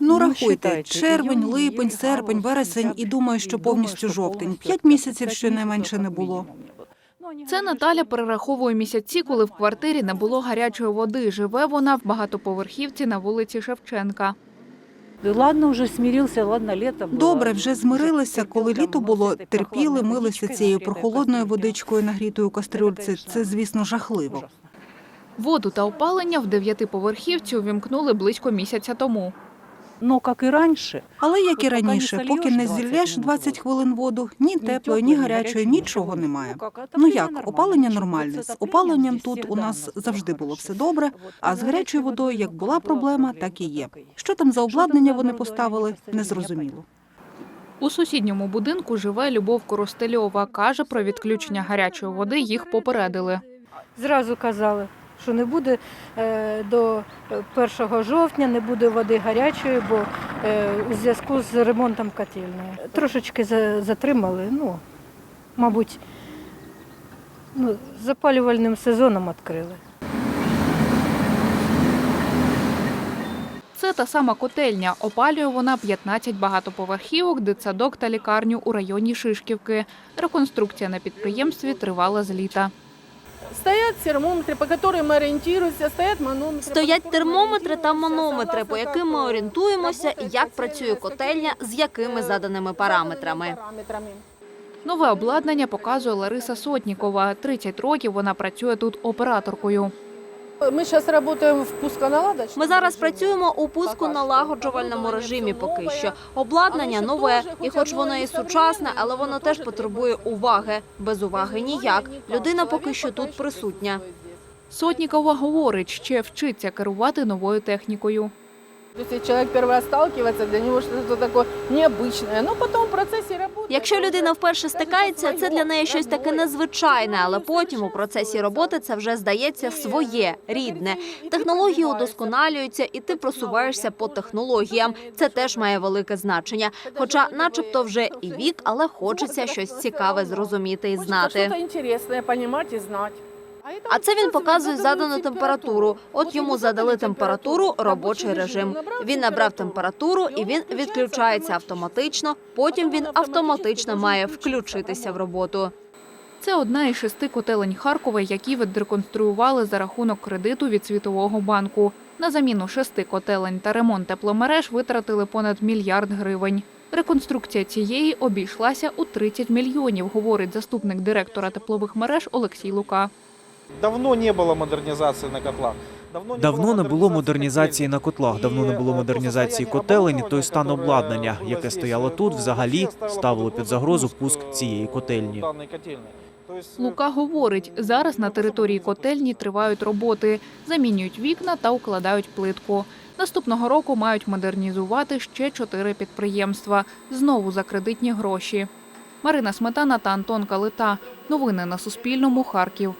Ну, Ну, рахуйте, червень, липень, серпень, вересень, і думаю, що повністю жовтень. П'ять місяців щонайменше не було. мінімум, не було. Ну, Це Наталя перераховує місяці, коли в квартирі не було гарячої води. Живе вона в багатоповерхівці на вулиці Шевченка. Ладно, вже смирився, ладно, літо було. Добре, вже змирилися, коли літо було, терпіли, милися цією прохолодною водичкою, нагрітою кастрюльці. Це, звісно, жахливо. Воду та опалення в дев'ятиповерхівці увімкнули близько місяця тому. Але як і поки не раніше, поки не зальєш 20 зілляєш минут 20 воду. хвилин воду, ні теплої, ні гарячої, нічого немає. Ну як, опалення нормальне. З опаленням тут у нас завжди було все добре, а з гарячою водою як була проблема, так і є. Що там за обладнання вони поставили, незрозуміло. У сусідньому будинку живе Любов Коростельова. Каже, про відключення гарячої води їх попередили. Зразу казали, що не буде е, до е, 1 жовтня, не буде води гарячої, бо е, у зв'язку з ремонтом котельної. Трошечки затримали, ну, мабуть, ну, запалювальним сезоном відкрили. Це та сама котельня. Опалює вона 15 багатоповерхівок, дитсадок та лікарню у районі Шишківки. Реконструкція на підприємстві тривала з літа. Стоять термометри, по которым мы ориентируемся, стоять манометри. Стоять по которым мы термометри та ориентируемся, манометри, по согласно яким ми как, орієнтуємося, работает як котельная, працює с котельня, какими, з якими е, заданими параметрами. параметрами. Нове обладнання показує Лариса Сотнікова. 30 років вона працює тут операторкою. Ми зараз працюємо в пусконаладочному Ми зараз працюємо у пуску-налагоджувальному режимі поки що. Обладнання нове, і хоч воно і сучасне, але воно теж потребує уваги. Без уваги ніяк. Людина поки що тут присутня. Сотнікова говорить, ще вчиться керувати новою технікою. Если человек первый раз сталкивается, для него что-то такое необычное, но потом в процессе работы... Якщо людина вперше стикається, це для неї щось таке незвичайне, але потім у процесі роботи це вже здається своє, рідне. Технології удосконалюються, і ти просуваєшся по технологіям. Це теж має велике значення. Хоча, начебто, вже і вік, але хочеться щось цікаве зрозуміти і знати. Что-то интересное понимать и знать. А це він показує задану температуру. От йому задали температуру, робочий режим. Він набрав температуру і він відключається автоматично. Потім він автоматично має включитися в роботу. Це одна із шести котелень Харкова, які відреконструювали за рахунок кредиту від Світового банку. На заміну шести котелень та ремонт тепломереж витратили понад мільярд гривень. Реконструкція цієї обійшлася у 30 мільйонів, говорить заступник директора теплових мереж Олексій Лука. Давно не було модернізації на котлах. Давно не було модернізації на котлах, давно не було модернізації котелень. Той стан обладнання, яке стояло тут, взагалі ставило під загрозу пуск цієї котельні. Лука говорить, зараз на території котельні тривають роботи, замінюють вікна та укладають плитку. Наступного року мають модернізувати ще чотири підприємства, знову за кредитні гроші. Марина Сметана та Антон Калита. Новини на Суспільному. Харків.